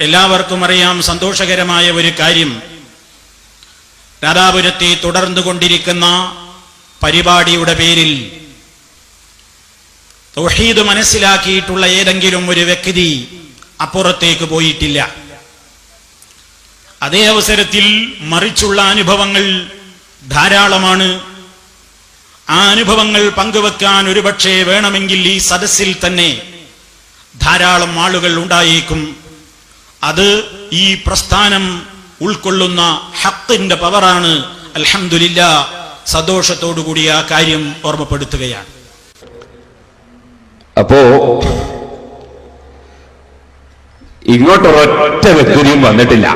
എല്ലാവർക്കും അറിയാം സന്തോഷകരമായ ഒരു കാര്യം. രാധാപുരത്തെ തുടർന്നുകൊണ്ടിരിക്കുന്ന പരിപാടിയുടെ പേരിൽ തൗഹീദ് മനസ്സിലാക്കിയിട്ടുള്ള ഏതെങ്കിലും ഒരു വ്യക്തി അപ്പുറത്തേക്ക് പോയിട്ടില്ല. അതേ അവസരത്തിൽ മറിച്ചുള്ള അനുഭവങ്ങൾ ധാരാളമാണ്. ആ അനുഭവങ്ങൾ പങ്കുവെക്കാൻ ഒരുപക്ഷെ വേണമെങ്കിൽ ഈ സദസ്സിൽ തന്നെ ധാരാളം ആളുകൾ ഉണ്ടായേക്കും. അത് ഈ പ്രസ്ഥാനം ഉൾക്കൊള്ളുന്ന ഹത്തിന്റെ പവറാണ്. അൽഹംദുലില്ല സന്തോഷത്തോടുകൂടി ആ കാര്യം ഓർമ്മപ്പെടുത്തുകയാണ്. അപ്പോ ഇങ്ങോട്ട് ഇങ്ങോട്ടൊരൊറ്റ വ്യക്തിയും വന്നിട്ടില്ല.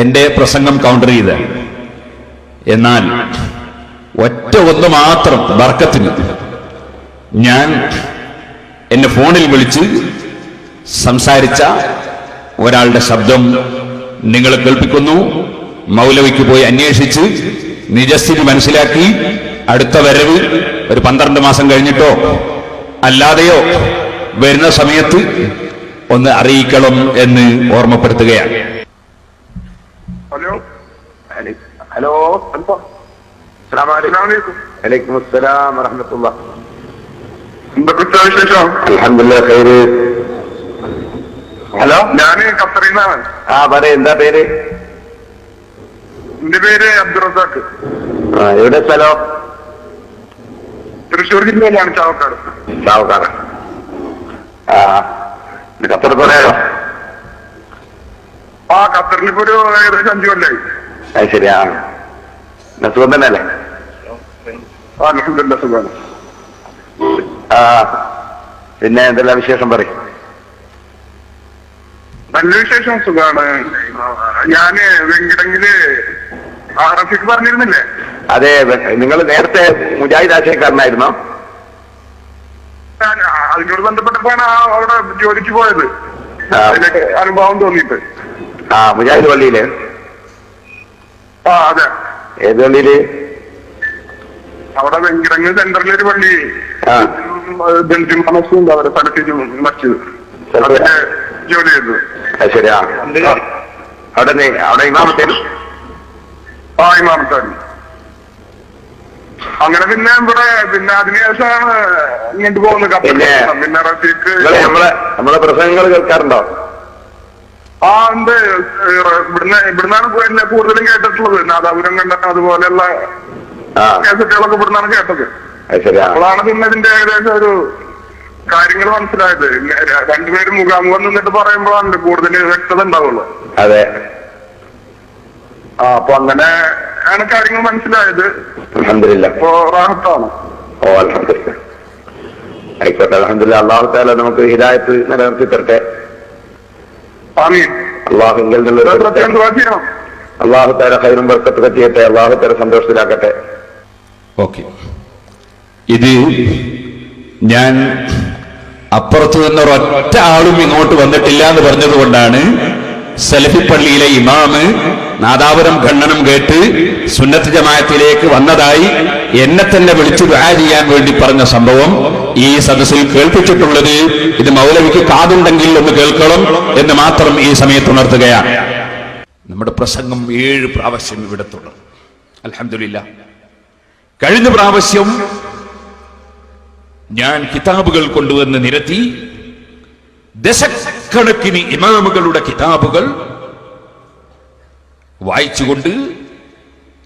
എന്റെ പ്രസംഗം കൗണ്ടർ ചെയ്ത്. എന്നാൽ ഒറ്റ ഒന്ന് മാത്രം ബർക്കത്തിന് ഞാൻ എന്നെ ഫോണിൽ വിളിച്ച് സംസാരിച്ച ഒരാളുടെ ശബ്ദം നിങ്ങൾ കേൾപ്പിക്കുന്നു. മൗലവിക്ക് പോയി അന്വേഷിച്ച് നിജസ്ഥിതി മനസ്സിലാക്കി. അടുത്ത വരവ് ഒരു പന്ത്രണ്ട് മാസം കഴിഞ്ഞിട്ടോ? അല്ലാതെയോ വരുന്ന സമയത്ത് ഒന്ന് അറിയിക്കണം എന്ന് ഓർമ്മപ്പെടുത്തുകയാണ്. ഹലോ? ഹലോ അലൈക്കും അസ്സലാം വറഹ്മത്തുള്ളാ എന്തൊക്കെ വിശേഷം അൽഹംദുലില്ലാ ഖൈറ് ഹലോ? ഞാൻ ഖത്തറിന്നാണ്. ആ പറ എന്താ പേര്? എന്റെ പേര് അബ്ദുറസാഖ് ആ, എവിടെ സ്ഥലം? തൃശ്ശൂർ ജില്ലയിലാണ് ചാവക്കാട്. ചാവക്കാട്. ആ ഖത്തർ പറയാലോ ആ ഖത്തറിൽ ഇപ്പൊ ഒരു ഏകദേശം അഞ്ചു കൊല്ലായി. അത് ശരിയാ. എന്നാ തന്നെ തന്നെയല്ലേ? ആ അൽഹംദുലില്ലാ ആ പിന്നെ എന്തെല്ലാം വിശേഷം പറയും? നല്ല വിശേഷം സുഖാണ് ഞാൻ വെങ്കിടങ്ങിൽ റഫീഖ് പറഞ്ഞിരുന്നില്ലേ അതെ നിങ്ങൾ നേരത്തെ മുജാഹിദ് ആശയക്കാരനായിരുന്നോ അതിനോട് ബന്ധപ്പെട്ടപ്പോഴാണ് അവിടെ ജോലിക്ക് പോയത് അനുഭവം തോന്നിയിട്ട് ആ മുജാഹിദ് പള്ളിയിൽ ആ അതെ ഏത് പള്ളിയിൽ അവിടെ വെങ്കിടങ്ങ് സെന്ററിലെ ഒരു പള്ളി ഉണ്ട് അവിടെ സ്ഥലത്തേക്ക് മറ്റു ജോലി ചെയ്തു. അത് ശരിയാ. അവിടെ നീ- അവിടെ ഇമാമത്തേനും ആ ഇമാമത്താണ് അങ്ങനെ പിന്നെ ഇവിടെ പിന്നെ അതിനുശേഷമാണ് ഇങ്ങോട്ട് പോകുന്നത് കപ്പൽ പിന്നെ നമ്മളെ നമ്മളെ പ്രസംഗങ്ങൾ കേൾക്കാറുണ്ടോ? ആ ഉണ്ട്. ഇവിടുന്ന് ഇവിടുന്നാണ് കൂടുതലും കേട്ടിട്ടുള്ളത്. നാദാപുരം കണ്ട അതുപോലെയുള്ള കേസറ്റുകളൊക്കെ ഇവിടുന്നാണ് കേട്ടത്. അപ്പോഴാണ് പിന്നെ ഇതിന്റെ ഏകദേശം ഒരു കാര്യങ്ങൾ മനസ്സിലായത്. രണ്ടുപേരും മുഖാമുഖം നിന്നിട്ട് പറയുമ്പോഴാണ് കൂടുതൽ വ്യക്തത ഉണ്ടാവുള്ളൂ. അതെ. ആ അപ്പൊ അങ്ങനെ ആണ് കാര്യങ്ങൾ മനസ്സിലായത്. റാഹത്താണ്. ഓ അലഹമില്ല ആയിക്കോട്ടെ അലഹമില്ല അള്ളാഹു താല നമുക്ക് ഹിദായത്ത് നിലനിർത്തി തരട്ടെ ആമീൻ അള്ളാഹു താല ഹൈറും ബർക്കത്ത് കത്തിയട്ടെ. അള്ളാഹു താല സന്തോഷത്തിലാക്കട്ടെ. ഓക്കെ. ഇത് ഞാൻ അപ്പുറത്ത് നിന്ന് ഒരൊറ്റ ആളും ഇങ്ങോട്ട് വന്നിട്ടില്ല എന്ന് പറഞ്ഞതുകൊണ്ടാണ് സലഫി പള്ളിയിലെ ഇമാമ് നാദാപുരം ഖണ്ഡനം കേട്ട് സുന്നത്ത് ജമാഅത്തിലേക്ക് വന്നതായി എന്നെ തന്നെ വിളിച്ചു ദുആ ചെയ്യാൻ വേണ്ടി പറഞ്ഞ സംഭവം ഈ സദസ്സിൽ കേൾപ്പിച്ചിട്ടുള്ളത് ഇത് മൗലവിക്ക് കാതുണ്ടെങ്കിൽ ഒന്ന് കേൾക്കണം എന്ന് മാത്രം ഈ സമയത്ത് ഉണർത്തുകയാണ്. നമ്മുടെ പ്രസംഗം ഏഴ് പ്രാവശ്യം ഇവിടെ തുടർന്നു അലഹമില്ല കഴിഞ്ഞ പ്രാവശ്യം ഞാൻ കിതാബുകൾ കൊണ്ടുവന്ന് നിരത്തി ദശക്കണക്കിന് ഇമാമുകളുടെ കിതാബുകൾ വായിച്ചുകൊണ്ട്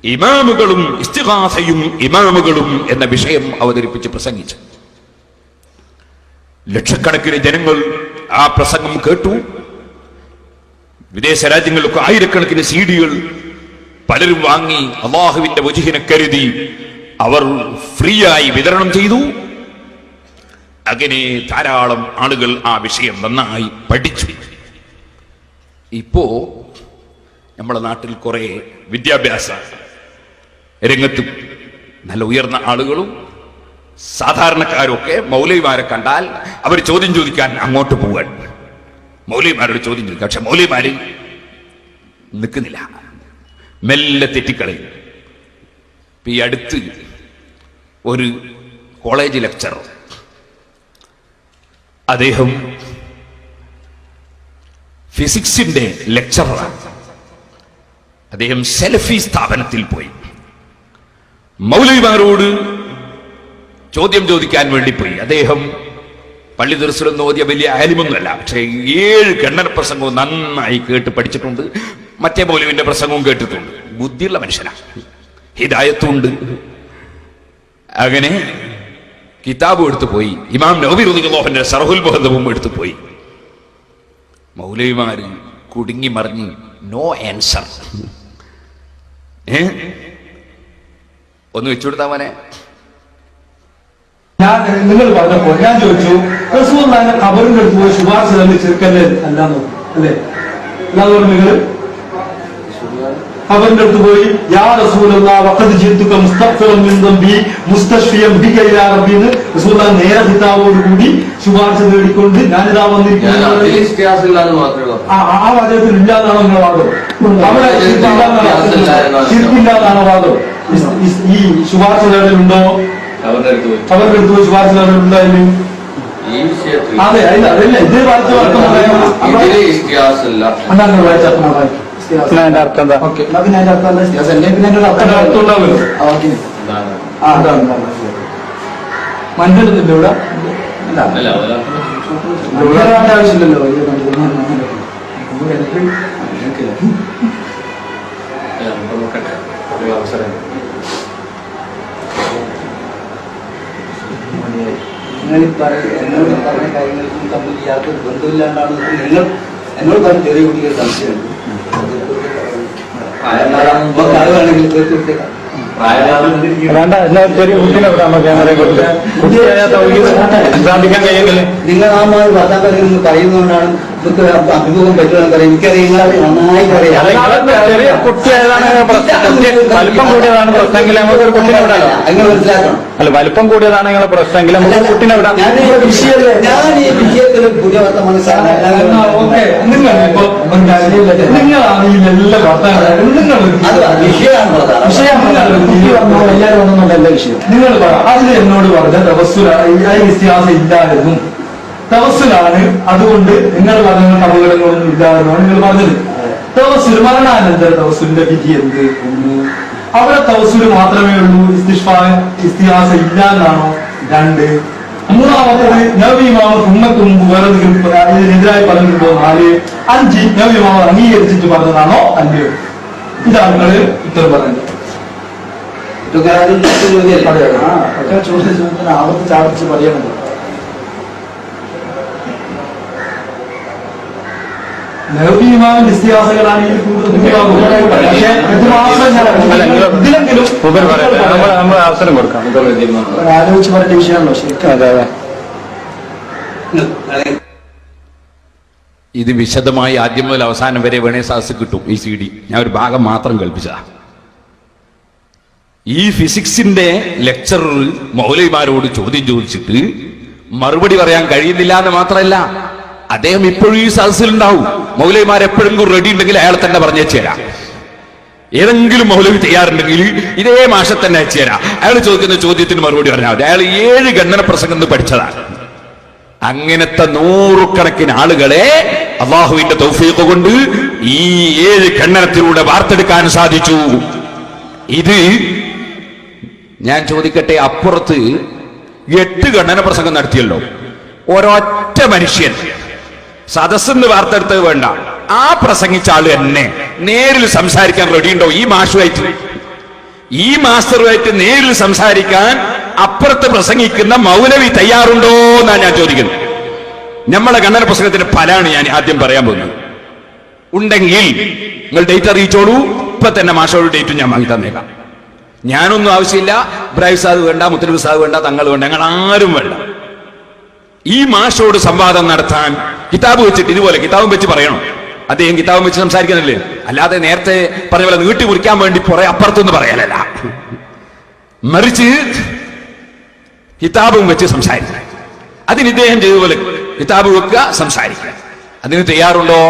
ഇമാമുകളും ഇസ്തിഹാസയും ഇമാമുകളും എന്ന വിഷയം അവതരിപ്പിച്ച് പ്രസംഗിച്ചു. ലക്ഷക്കണക്കിന് ജനങ്ങൾ ആ പ്രസംഗം കേട്ടു. വിദേശ രാജ്യങ്ങളിലൊക്കെ ആയിരക്കണക്കിന് സീഡികൾ പലരും വാങ്ങി അള്ളാഹുവിന്റെ വജുഹിനെ കരുതി അവർ ഫ്രീ ആയി വിതരണം ചെയ്തു. അങ്ങനെ ധാരാളം ആളുകൾ ആ വിഷയം നന്നായി പഠിച്ചു. ഇപ്പോ നമ്മുടെ നാട്ടിൽ കുറെ വിദ്യാഭ്യാസ രംഗത്തും നല്ല ഉയർന്ന ആളുകളും സാധാരണക്കാരൊക്കെ മൗലവിമാരെ കണ്ടാൽ അവർ ചോദ്യം ചോദിക്കാൻ അങ്ങോട്ട് പോവാൻ. മൗലവിമാരോട് ചോദ്യം ചോദിക്കുക പക്ഷെ മൗലവിമാര് നിൽക്കുന്നില്ല. മെല്ലെ തെറ്റിക്കളയും. ഈ അടുത്ത് ഒരു കോളേജ് ലെക്ചറർ അദ്ദേഹം ഫിസിക്സിന്റെ ലെക്ചററാണ് അദ്ദേഹം സെൽഫി സ്ഥാപനത്തിൽ പോയി. മൗലവിമാരോട് ചോദ്യം ചോദിക്കാൻ വേണ്ടി പോയി. അദ്ദേഹം പള്ളി ദർശനം ഓതിയ വലിയ ആലിമൊന്നുമല്ല പക്ഷേ ഏഴ് കണ്ണൻ പ്രസംഗവും നന്നായി കേട്ട് പഠിച്ചിട്ടുണ്ട്. മറ്റേ മൗലവിന്റെ പ്രസംഗവും കേട്ടിട്ടുണ്ട്. ബുദ്ധിയുള്ള മനുഷ്യനാണ്. ഹിതായത്വമുണ്ട് അങ്ങനെ കിതാബും എടുത്തു പോയി. ഇമാം നബി റുദിന്റെ സർഹുൽ ബഹദവും എടുത്തു പോയി. മൗലവിമാര് കുടുങ്ങി മറിഞ്ഞ് നോ ആൻസർ. ഏ? ഒന്ന് വെച്ചു കൊടുത്താ മോനെ. ഞാൻ നിങ്ങൾ പറഞ്ഞപ്പോ ഞാൻ ചോദിച്ചു റസൂർ ഖബറിന്റെ അടുത്ത് പോയി ശുപാർശ ചെറുക്കല്ലേ അല്ലാന്നോ അല്ലേ? എന്നാ നിങ്ങൾ ഖബറിന്റെ അടുത്ത് പോയി യാ റസൂലുള്ള നേരെ ഹിതാബോട് കൂടി ശുപാർശ നേടിക്കൊണ്ട് ഞാനിതാ വന്നിരിക്കുന്നു ആ ആ വാചകത്തിൽ ഇല്ലാതാണോ വാദം. അവിടെ ശിർക്കില്ലാന്നാണോ വാദം? ഈ ശുപാർശ നേടലുണ്ടോ? അവരുടെ അടുത്ത് പോയി. ശുപാർശ നേടലുണ്ടോ അതിന്? ഈ വിഷയത്തിൽ അതെ അതില്ല അതല്ല ഇത് വായിച്ച അർത്ഥം ഇതിലെ ഇഷ്ടിയാസില്ല അതിന്റെ അർത്ഥം എന്താ ഓക്കെ എന്നാ പിന്നെ അതിന്റെ അർത്ഥം എന്താ വ്യത്യാസം അല്ലെങ്കിൽ പിന്നെ അതിന്റെ അർത്ഥം അർത്ഥം ഉണ്ടാവുമല്ലോ ആ വാക്കിന് ആ അതാണ് മഞ്ഞളില്ല ഇവിടെ അല്ല അവരാ ഇവിടെ വേണ്ട ആവശ്യമില്ലല്ലോ ഇത് അങ്ങനെ. എനിക്ക്. നമുക്ക് നോക്കട്ടെ ഒരു അവസരം നിങ്ങൾ ഈ പറയ- എന്നോട് പറഞ്ഞ കാര്യങ്ങൾക്കും തമ്മിൽ യാതൊരു ബന്ധമില്ലാണ്ടാണ് നിങ്ങൾ എന്നോട് പറഞ്ഞ ചെറിയ കുട്ടികൾ സംശയമുണ്ട് തീർച്ചയായിട്ടും വേണ്ട ചെറിയ കുട്ടീനെ ക്യാമറയെ കൊടുത്ത്. നിങ്ങൾ ആ മാതിരി നിങ്ങൾ പറയുന്നതുകൊണ്ടാണ് ഇതൊക്കെ അഭിമുഖം പറ്റുമെന്ന് പറയാം എനിക്കറിയാം നിങ്ങളത് നന്നായിട്ട് അറിയാം. ചെറിയ കുട്ടിയായതാണ് വലിപ്പം കൂടിയതാണ് പ്രശ്നമെങ്കിൽ നമുക്ക് ഒരു കുട്ടീനെ വിടാലോ? മനസ്സിലാക്കണം. അല്ല വലിപ്പം കൂടിയതാണ് നിങ്ങളെ പ്രശ്നമെങ്കിൽ നമുക്ക് കുട്ടിനെ വിടാം. ഞാൻ ഈ വിഷയത്തിൽ ഞാൻ ഈ വിഷയത്തിൽ പുതിയ വർത്തമാനം എന്നാ ഓക്കെ. നിങ്ങൾ പറ അത് എന്നോട് പറഞ്ഞ തപസ്സുലാണ് ഇസ്തിഹാസം ഇല്ലായിരുന്നു. തപസ്സിലാണ്. അതുകൊണ്ട് നിങ്ങൾ പറഞ്ഞ അപകടങ്ങളൊന്നും ഇല്ലാതെന്നാണ് നിങ്ങൾ പറഞ്ഞത്. തപസ്സിൽ മരണാനന്തര തപസ്സിന്റെ വിധി എന്ത്? അവിടെ തപസ്സിൽ മാത്രമേ ഉള്ളൂ. ഇസ്തിഹാസം ഇല്ല എന്നാണോ രണ്ട്. മൂന്നാമത്തത് നവീമാവ് എന്തെങ്കിലും ഇതിനെതിരായി പറഞ്ഞിട്ടുണ്ടോ? നാല്. അഞ്ച്. നവീമാവ് അംഗീകരിച്ചിട്ട് പറഞ്ഞതാണോ? അല്ലയോ ഇതാണ് നിങ്ങൾ ഉത്തരം പറഞ്ഞത്. ചോദ്യം ആവർത്തിച്ച് ആവർത്തിച്ച് പറയണം. നവീമാവിന്റെ ഇസ്തിഹാസങ്ങളാണ് ഈ കൂടുതൽ. പക്ഷേ ഇത് ഇതിലെങ്കിലും നമ്മൾ അവസരം കൊടുക്കാം. ആലോചിച്ച് പറഞ്ഞ വിഷയമാണല്ലോ. ശരിക്കും. അതെ അതെ. ഇത് വിശദമായി ആദ്യം മുതൽ അവസാനം വരെ വേണേ സാസ് കിട്ടും ഈ സി ഡി. ഞാൻ ഒരു ഭാഗം മാത്രം കൽപ്പിച്ചതാ ഈ ഫിസിക്സിന്റെ ലെക്ചറർ മൗലവിമാരോട് ചോദ്യം ചോദിച്ചിട്ട് മറുപടി പറയാൻ കഴിയുന്നില്ല എന്ന് മാത്രമല്ല അദ്ദേഹം ഇപ്പോഴും ഈ സദസ്സിലുണ്ടാവും. മൗലവിമാർ എപ്പോഴെങ്കിലും റെഡി ഉണ്ടെങ്കിൽ അയാൾ തന്നെ പറഞ്ഞു തരാം. ഏതെങ്കിലും മൗലവി തയ്യാറുണ്ടെങ്കിൽ ഇതേ മാഷെ തന്നെ അയച്ചു തരാം. അയാൾ ചോദിക്കുന്ന ചോദ്യത്തിന് മറുപടി പറഞ്ഞാൽ മതി. അയാൾ ഏഴ് ഗണ്ണന പ്രസംഗം പഠിച്ചതാണ്. അങ്ങനത്തെ നൂറുകണക്കിന് ആളുകളെ അള്ളാഹുവിന്റെ തൗഫീഖ് കൊണ്ട് ഈ ഏഴ് ഖണ്ഡനത്തിലൂടെ വാർത്തെടുക്കാൻ സാധിച്ചു. ഇത് ഞാൻ ചോദിക്കട്ടെ അപ്പുറത്ത് എട്ട് ഖണ്ഡന പ്രസംഗം നടത്തിയല്ലോ. ഒരൊറ്റ മനുഷ്യൻ സദസ്സെന്ന് വാർത്തെടുത്തത് വേണ്ട. ആ പ്രസംഗിച്ച ആൾ തന്നെ നേരിൽ സംസാരിക്കാൻ റെഡി ഉണ്ടോ? ഈ മാഷുമായിട്ട്. ഈ മാസ്റ്ററുമായിട്ട് നേരിൽ സംസാരിക്കാൻ അപ്പുറത്ത് പ്രസംഗിക്കുന്ന മൗലവി തയ്യാറുണ്ടോ എന്നാണ് ഞാൻ ചോദിക്കുന്നത് നമ്മളെ കണ്ണന പുസ്തകത്തിന്റെ ഫലാണ് ഞാൻ ആദ്യം പറയാൻ പോകുന്നത്. ഉണ്ടെങ്കിൽ നിങ്ങൾ ഡേറ്റ് അറിയിച്ചോളൂ. ഇപ്പൊ തന്നെ മാഷോട് ഡേറ്റ് ഞാൻ വാങ്ങി തന്നേക്കാം. ഞാനൊന്നും ആവശ്യമില്ല. ഇബ്രാഹിം സാദ് വേണ്ട മുത്തലിബ് സാദ് വേണ്ട തങ്ങൾ വേണ്ട ഞങ്ങൾ ആരും വേണ്ട. ഈ മാഷോട് സംവാദം നടത്താൻ കിതാബ് വെച്ചിട്ട് ഇതുപോലെ കിതാബും വെച്ച് പറയണം. അദ്ദേഹം കിതാബും വെച്ച് സംസാരിക്കുന്നില്ലേ? അല്ലാതെ നേരത്തെ പറഞ്ഞ പോലെ നീട്ടി കുറിക്കാൻ വേണ്ടി പുറേ അപ്പുറത്തൊന്നും പറയാനല്ല മറിച്ച് കിതാബും വെച്ച് സംസാരിക്കുക. അതിന് ഇദ്ദേഹം ചെയ്തതുപോലെ കിതാബ് വെക്കുക സംസാരിക്കുക. അതിന് തയ്യാറുണ്ടോ?